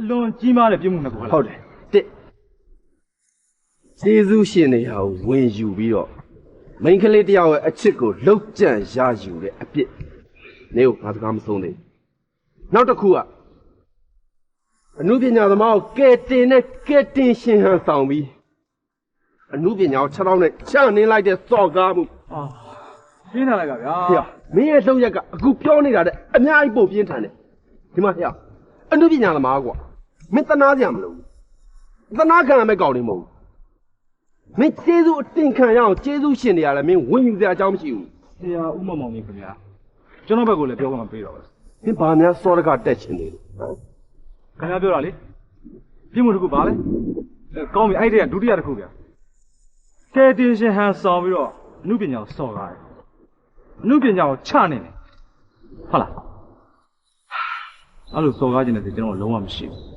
အလွန်ကြီးမားတဲ့ပြစ်မှုနှစ်ခုဟုတ်လားဟုတ်တယ်တစ်ကျေးဇူးရှင်တွေဟာကိုဝင်ယူပြီးတော့မိန်းကလေးတယောက်ရဲ့အချစ်ကိုလှုပ်ကြံရယူတဲ့အပြစ်နေကိုငါစကားမဆုံးသေးဘူးနောက်တစ်ခုကအနုပညာသမားကိုကဲတင်နဲ့ကဲတင်ရှင်ဟန်ဆောင်ပြီးအနုပညာကိုခြေထောက်နဲ့ချနှင်းလိုက်တဲ့စော့ကားမှုအာပြင်းထန်လိုက်ကဗျာဟေ့မင်းရဲ့လှုပ်ရက်ကအခုပြောနေတာတဲ့အများကြီးပို့ပြင်းထန်တယ်ဒီမှာဟေ့အနုပညာသမားကွာ မင်းတနာကြမလို့တနာခံရမယ့်ကောင်တွေမဟုတ်ဘူးမင်းကျေးဇူးအတင်ခံရအောင်ကျေးဇူးရှင်တွေရတယ်မင်းဝင်ယူစရာအကြောင်းမရှိဘူးဆရာဦးမောင်မောင်ကြီးခင်ဗျာကျွန်တော်ဘက်ကလည်းပြောမှမပေးတော့ဘူးမင်းဘာများစောရကတက်ချင်နေလဲဟမ်ခင်ဗျာပြောတာလေပြစ်မှုတစ်ခုပါလေအဲကောင်းပြီအဲ့ဒီကဒုတိယတစ်ခုဗျာကဲတင်ရှင်ဟန်ဆောင်ပြီးတော့အမှုပညာကိုစော်ကားတယ်အမှုပညာကိုချနေတယ်ဟုတ်လားအဲ့လိုစော်ကားခြင်းတဲ့ကျွန်တော်လုံးဝမရှိဘူး